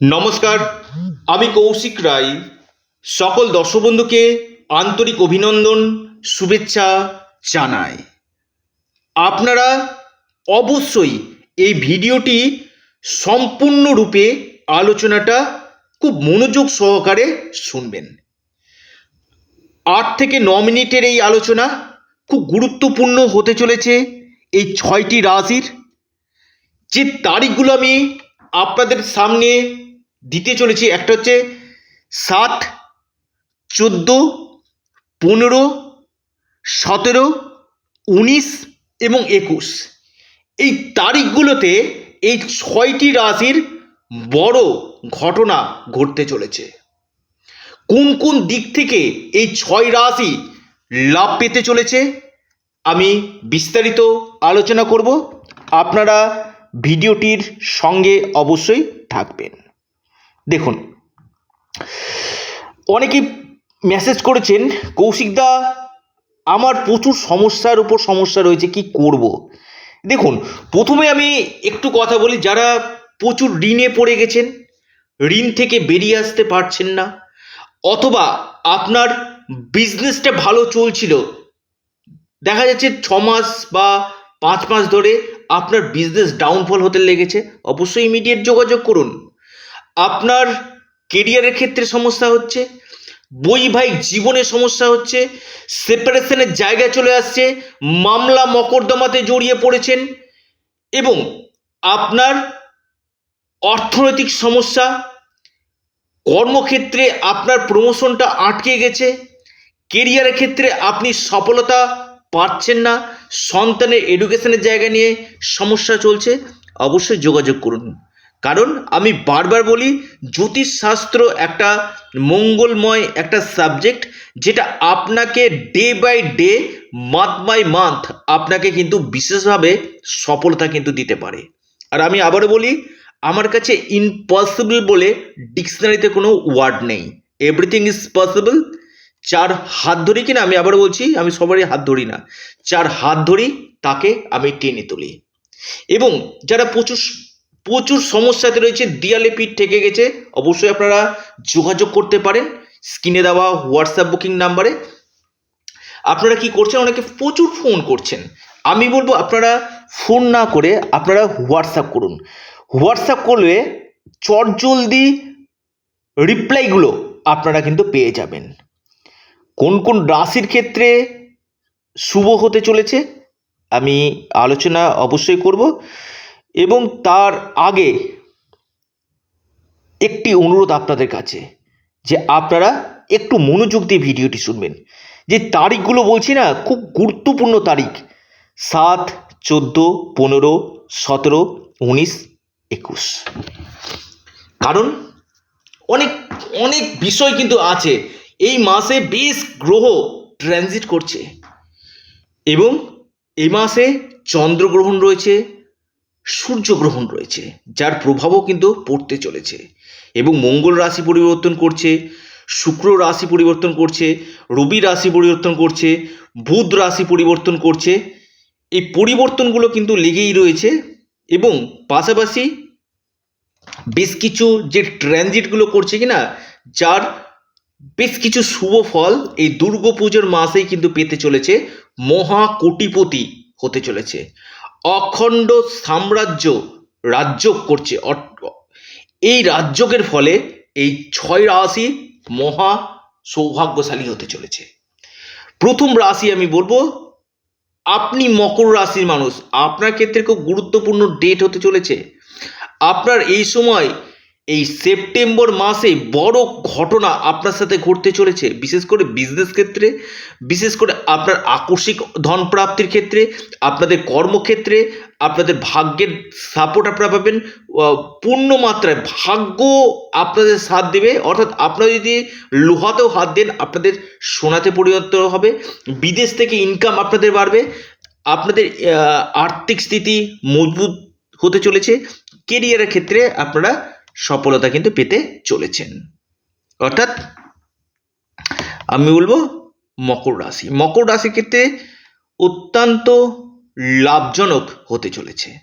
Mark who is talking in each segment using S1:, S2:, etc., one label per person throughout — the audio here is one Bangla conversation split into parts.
S1: নমস্কার, আমি কৌশিক রায়। সকল দর্শক বন্ধুকে আন্তরিক অভিনন্দন, শুভেচ্ছা জানাই। আপনারা অবশ্যই এই ভিডিওটি সম্পূর্ণরূপে আলোচনাটা খুব মনোযোগ সহকারে শুনবেন। আট থেকে ন মিনিটের এই আলোচনা খুব গুরুত্বপূর্ণ হতে চলেছে এই ছয়টি রাশির। যে তারিখগুলো আমি আপনাদের সামনে দিতে চলেছি, একটা হচ্ছে সাত চোদ্দ, পনেরো, সতেরো, উনিশ এবং একুশ। এই তারিখগুলোতে এই ছয়টি রাশির বড় ঘটনা ঘটতে চলেছে। কোন কোন দিক থেকে এই ছয় রাশি লাভ পেতে চলেছে, আমি বিস্তারিত আলোচনা করব। আপনারা ভিডিওটির সঙ্গে অবশ্যই থাকবেন। দেখুন, অনেকেই মেসেজ করেছেন কৌশিকদা আমার প্রচুর সমস্যার উপর সমস্যা রয়েছে, কি করব। দেখুন, প্রথমে আমি একটু কথা বলি, যারা প্রচুর ঋণে পড়ে গেছেন, ঋণ থেকে বেরিয়ে আসতে পারছেন না, অথবা আপনার বিজনেসটা ভালো চলছিল, দেখা যাচ্ছে ছ মাস বা পাঁচ মাস ধরে আপনার বিজনেস ডাউনফল হতে লেগেছে, অবশ্যই ইমিডিয়েট যোগাযোগ করুন আপনার কেরিয়ারের ক্ষেত্রে সমস্যা হচ্ছে বৈবাহিক জীবনে সমস্যা হচ্ছে সেপারেশনের জায়গায় চলে আসছে, মামলা মকদ্দমাতে জড়িয়ে পড়েছেন এবং আপনার অর্থনৈতিক সমস্যা, কর্মক্ষেত্রে আপনার প্রমোশনটা আটকে গেছে কেরিয়ারের ক্ষেত্রে আপনি সফলতা পাচ্ছেন না, সন্তানের এডুকেশনের জায়গা নিয়ে সমস্যা চলছে, অবশ্যই যোগাযোগ করুন। কারণ আমি বারবার বলি, জ্যোতিষশাস্ত্র একটা মঙ্গলময় একটা সাবজেক্ট যেটা আপনাকে day by day month by month আপনাকে কিন্তু বিশেষভাবে সফলতা কিন্তু দিতে পারে। আর আমি আবারও বলি, আমার কাছে ইম্পসিবল বলে ডিকশনারিতে কোনো ওয়ার্ড নেই। এভরিথিং ইজ পসিবল চার হাত ধরি কিনা আমি আবার বলছি, আমি সবারই হাত ধরি না। চার হাত ধরি, তাকে আমি টেনে তুলি। এবং যারা প্রচুর প্রচুর সমস্যাতে রয়েছে, দেয়ালে পিঠ থেকে গেছে। অবশ্যই আপনারা যোগাযোগ করতে পারেন স্ক্রিনে দেওয়া হোয়াটসঅ্যাপ বুকিং নাম্বারে আপনারা কি করছেন? অনেকে প্রচুর ফোন করছেন। আমি বলব আপনারা ফোন না করে আপনারা হোয়াটসঅ্যাপ করুন। হোয়াটসঅ্যাপ করলে চটজলদি রিপ্লাইগুলো আপনারা কিন্তু পেয়ে যাবেন। কোন কোন রাশির ক্ষেত্রে শুভ হতে চলেছে, আমি আলোচনা অবশ্যই করব। এবং তার আগে একটি অনুরোধ আপনাদের কাছে, যে আপনারা একটু মনোযোগ দিয়ে ভিডিওটি শুনবেন। যে তারিখগুলো বলছি না, খুব গুরুত্বপূর্ণ তারিখ। সাত, চোদ্দ, পনেরো, সতেরো, উনিশ, একুশ। কারণ অনেক অনেক বিষয় কিন্তু আছে। এই মাসে বেশ গ্রহ ট্রানজিট করছে। এবং এই মাসে চন্দ্রগ্রহণ রয়েছে। সূর্যগ্রহণ রয়েছে, যার প্রভাবও কিন্তু পড়তে চলেছে। এবং মঙ্গল রাশি পরিবর্তন করছে, শুক্র রাশি পরিবর্তন করছে, রবি রাশি পরিবর্তন করছে, বুধ রাশি পরিবর্তন করছে। এই পরিবর্তনগুলো কিন্তু লেগেই রয়েছে এবং পাশাপাশি বেশ কিছু যে ট্রানজিটগুলো করছে কি না যার বেশ কিছু শুভ ফল এই দুর্গাপুজোর মাসেই কিন্তু পেতে চলেছে, মহা কোটিপতি হতে চলেছে। অখণ্ড সাম্রাজ্য রাজ্য করছে। এই রাজ্যকের ফলে এই ছয় রাশি মহা সৌভাগ্যশালী হতে চলেছে। প্রথম রাশি আমি বলব, আপনি মকর রাশির মানুষ। আপনার ক্ষেত্রে খুব গুরুত্বপূর্ণ ডেট হতে চলেছে। আপনার এই সময় এই সেপ্টেম্বর মাসে বড় ঘটনা আপনার সাথে ঘটতে চলেছে, বিশেষ করে বিজনেস ক্ষেত্রে, বিশেষ করে আপনার আকস্মিক ধন প্রাপ্তির ক্ষেত্রে, আপনাদের কর্মক্ষেত্রে, আপনাদের ভাগ্যের সাপোর্ট আপনারা পাবেন পূর্ণ মাত্রায় ভাগ্য আপনাদের সাথ দেবে, অর্থাৎ আপনারা যদি লোহাতেও হাত দেন, আপনাদের সোনাতে পরিবর্তন হবে, বিদেশ থেকে ইনকাম আপনাদের বাড়বে, আপনাদের আর্থিক স্থিতি মজবুত হতে চলেছে কেরিয়ারের ক্ষেত্রে আপনারা সফলতা কিন্তু পেতে চলেছেন। অর্থাৎ আমি বলব মকর রাশি। মকর রাশির ক্ষেত্রে অত্যন্ত লাভজনক হতে চলেছে।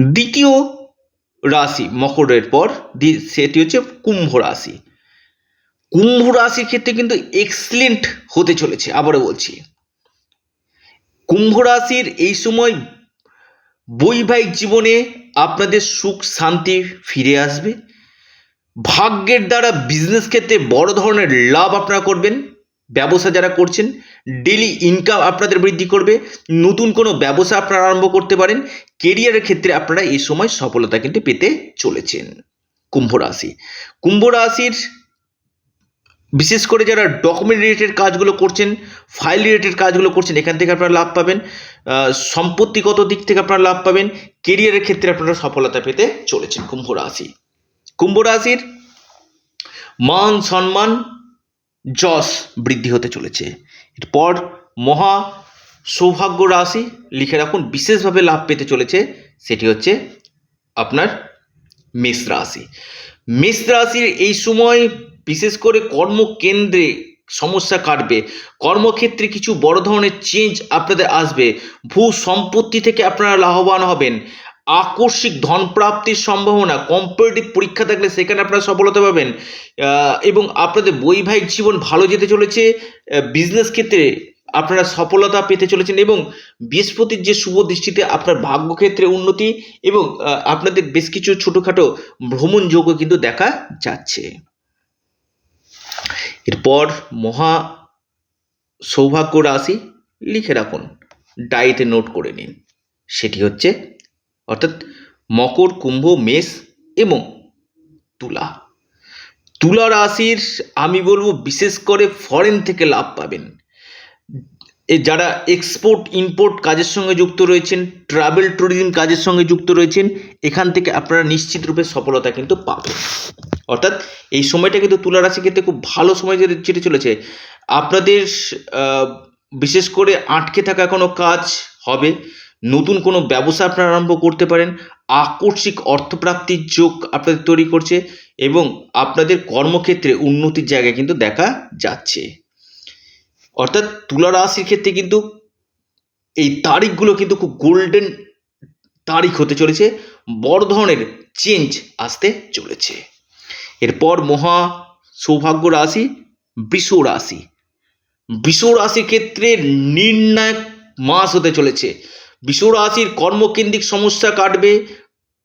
S1: দ্বিতীয় রাশি মকরের পর সেটি হচ্ছে কুম্ভ রাশি। কুম্ভ রাশির ক্ষেত্রে কিন্তু এক্সিলেন্ট হতে চলেছে, আবারও বলছি। কুম্ভ রাশির এই সময় বৈবাহিক জীবনে আপনাদের সুখ, শান্তি ফিরে আসবে। ভাগ্যের দ্বারা বিজনেস ক্ষেত্রে বড় ধরনের লাভ আপনারা করবেন। ব্যবসা যারা করছেন ডেলি ইনকাম আপনাদের বৃদ্ধি করবে। নতুন কোনো ব্যবসা আপনারা আরম্ভ করতে পারেন। কেরিয়ারের ক্ষেত্রে আপনারা এই সময় সফলতা কিন্তু পেতে চলেছেন। কুম্ভ রাশি। কুম্ভ রাশির বিশেষ করে যারা ডকুমেন্ট রিলেটেড কাজগুলো করছেন ফাইল রিলেটেড কাজগুলো করছেন, এখান থেকে আপনারা লাভ পাবেন। সম্পত্তিগত দিক থেকে আপনারা লাভ পাবেন। কেরিয়ারের ক্ষেত্রে আপনারা সফলতা পেতে চলেছেন কুম্ভ রাশি। কুম্ভ রাশির মান সম্মান যশ বৃদ্ধি হতে চলেছে। এরপর মহা সৌভাগ্য রাশি, লিখে রাখুন, বিশেষভাবে লাভ পেতে চলেছে, সেটি হচ্ছে আপনার মেষ রাশি। মেষ রাশির এই সময় বিশেষ করে কর্মকেন্দ্রে সমস্যা কাটবে। কর্মক্ষেত্রে কিছু বড় ধরনের চেঞ্জ আপনাদের আসবে। ভূ সম্পত্তি থেকে আপনারা লাভবান হবেন। আকস্মিক ধন প্রাপ্তির সম্ভাবনা কম্পারেটিভ পরীক্ষা থাকলে সেখানে আপনারা সফলতা পাবেন। এবং আপনাদের বৈবাহিক জীবন ভালো যেতে চলেছে। বিজনেস ক্ষেত্রে আপনারা সফলতা পেতে চলেছেন এবং বৃহস্পতির যে শুভ দৃষ্টিতে আপনার ভাগ্যক্ষেত্রে উন্নতি এবং আপনাদের বেশ কিছু ছোটোখাটো ভ্রমণ যোগ্য কিন্তু দেখা যাচ্ছে। এরপর মহা সৌভাগ্য রাশি লিখে রাখুন। ডায়েরিতে নোট করে নিন। সেটি হচ্ছে, অর্থাৎ মকর, কুম্ভ, মেষ এবং তুলা। তুলা রাশির, আমি বলব, বিশেষ করে ফরেন থেকে লাভ পাবেন। এ যারা এক্সপোর্ট ইম্পোর্ট কাজের সঙ্গে যুক্ত রয়েছেন ট্রাভেল ট্যুরিজম কাজের সঙ্গে যুক্ত রয়েছেন, এখান থেকে আপনারা নিশ্চিত রূপে সফলতা কিন্তু পাবেন। অর্থাৎ এই সময়টা কিন্তু তুলা রাশি ক্ষেত্রে খুব ভালো সময় যেতে চলেছে। আপনাদের বিশেষ করে আটকে থাকা কোনো কাজ হবে, নতুন কোনো ব্যবসা আপনারা আরম্ভ করতে পারেন, আকস্মিক অর্থপ্রাপ্তির যোগ আপনাদের তৈরি করছে এবং আপনাদের কর্মক্ষেত্রে উন্নতির জায়গা কিন্তু দেখা যাচ্ছে। অর্থাৎ তুলা রাশির ক্ষেত্রে কিন্তু এই তারিখগুলো কিন্তু খুব গোল্ডেন তারিখ হতে চলেছে, বড় ধরনের চেঞ্জ আসতে চলেছে। এরপর মহা সৌভাগ্য রাশি বৃষ রাশি। বৃষ রাশির ক্ষেত্রে নির্ণায়ক মাস হতে চলেছে। বৃষ রাশির কর্মকেন্দ্রিক সমস্যা কাটবে,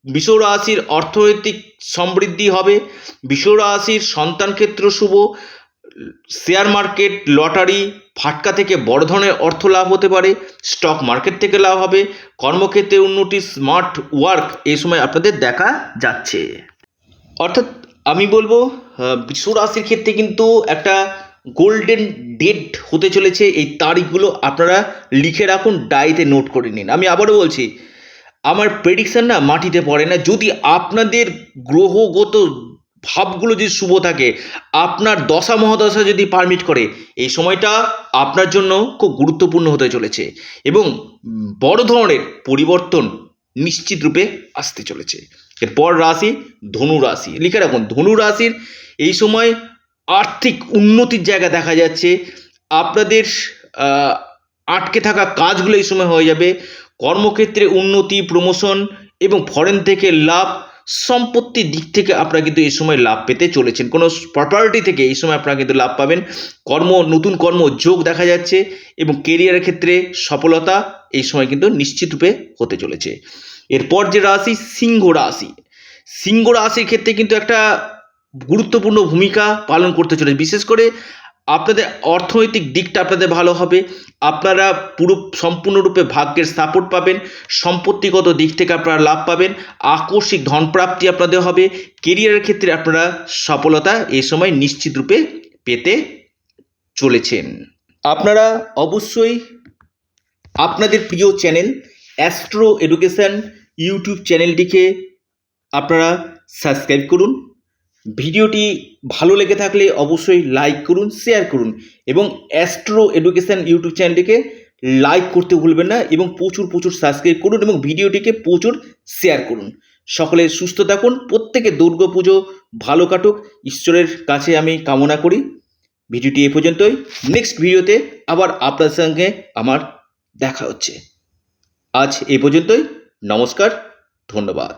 S1: বৃষ রাশির অর্থনৈতিক সমৃদ্ধি হবে, বৃষ রাশির সন্তান ক্ষেত্র শুভ, শেয়ার মার্কেট, লটারি, ফাটকা থেকে বড় ধরনের অর্থ লাভ হতে পারে, স্টক মার্কেট থেকে লাভ হবে, কর্মক্ষেত্রে উন্নতি, স্মার্ট ওয়ার্ক এই সময় আপনাদের দেখা যাচ্ছে। অর্থাৎ আমি বলব বৃষ রাশির ক্ষেত্রে কিন্তু একটা গোল্ডেন ডেট হতে চলেছে। এই তারিখগুলো আপনারা লিখে রাখুন ডায়েতে নোট করে নিন। আমি আবারও বলছি, আমার প্রেডিকশন না মাটিতে পড়ে না। যদি আপনাদের গ্রহগত ভাবগুলো যদি শুভ থাকে, আপনার দশা মহাদশা যদি পারমিট করে, এই সময়টা আপনার জন্য খুব গুরুত্বপূর্ণ হতে চলেছে এবং বড় ধরনের পরিবর্তন নিশ্চিত রূপে আসতে চলেছে। এরপর রাশি ধনু রাশি। লিখে রাখুন, ধনু রাশির এই সময় আর্থিক উন্নতির জায়গা দেখা যাচ্ছে। আপনাদের আটকে থাকা কাজগুলো এই সময় হয়ে যাবে। কর্মক্ষেত্রে উন্নতি প্রমোশন এবং ফরেন থেকে লাভ, সম্পত্তির দিক থেকে আপনারা কিন্তু এই সময় লাভ পেতে চলেছেন। কোনো প্রপার্টি থেকে এই সময় আপনারা কিন্তু লাভ পাবেন। কর্ম, নতুন কর্ম যোগ দেখা যাচ্ছে এবং কেরিয়ারের ক্ষেত্রে সফলতা এই সময় কিন্তু নিশ্চিতরূপে হতে চলেছে। এরপর যে রাশি, সিংহ রাশি। সিংহ রাশির ক্ষেত্রে কিন্তু একটা গুরুত্বপূর্ণ ভূমিকা পালন করতে চলেছে। বিশেষ করে আপনাদের অর্থনৈতিক দিকটা আপনাদের ভালো হবে। আপনারা পুরো সম্পূর্ণরূপে ভাগ্যের সাপোর্ট পাবেন। সম্পত্তিগত দিক থেকে আপনারা লাভ পাবেন। আকস্মিক ধনপ্রাপ্তি আপনাদের হবে। কেরিয়ারের ক্ষেত্রে আপনারা সফলতা এই সময় নিশ্চিত রূপে পেতে চলেছেন। আপনারা অবশ্যই আপনাদের প্রিয় চ্যানেল অ্যাস্ট্রো এডুকেশন ইউটিউব চ্যানেলটিকে আপনারা সাবস্ক্রাইব করুন। ভিডিওটি ভালো লেগে থাকলে অবশ্যই লাইক করুন শেয়ার করুন এবং অ্যাস্ট্রো এডুকেশন ইউটিউব চ্যানেলটিকে লাইক করতে ভুলবেন না এবং প্রচুর প্রচুর সাবস্ক্রাইব করুন এবং ভিডিওটিকে প্রচুর শেয়ার করুন। সকলে সুস্থ থাকুন, প্রত্যেকে দুর্গা পুজো ভালো কাটুক, ঈশ্বরের কাছে আমি কামনা করি। ভিডিওটি এ পর্যন্তই। নেক্সট ভিডিওতে আবার আপনার সঙ্গে আমার দেখা হচ্ছে। আজ এই পর্যন্তই। নমস্কার ধন্যবাদ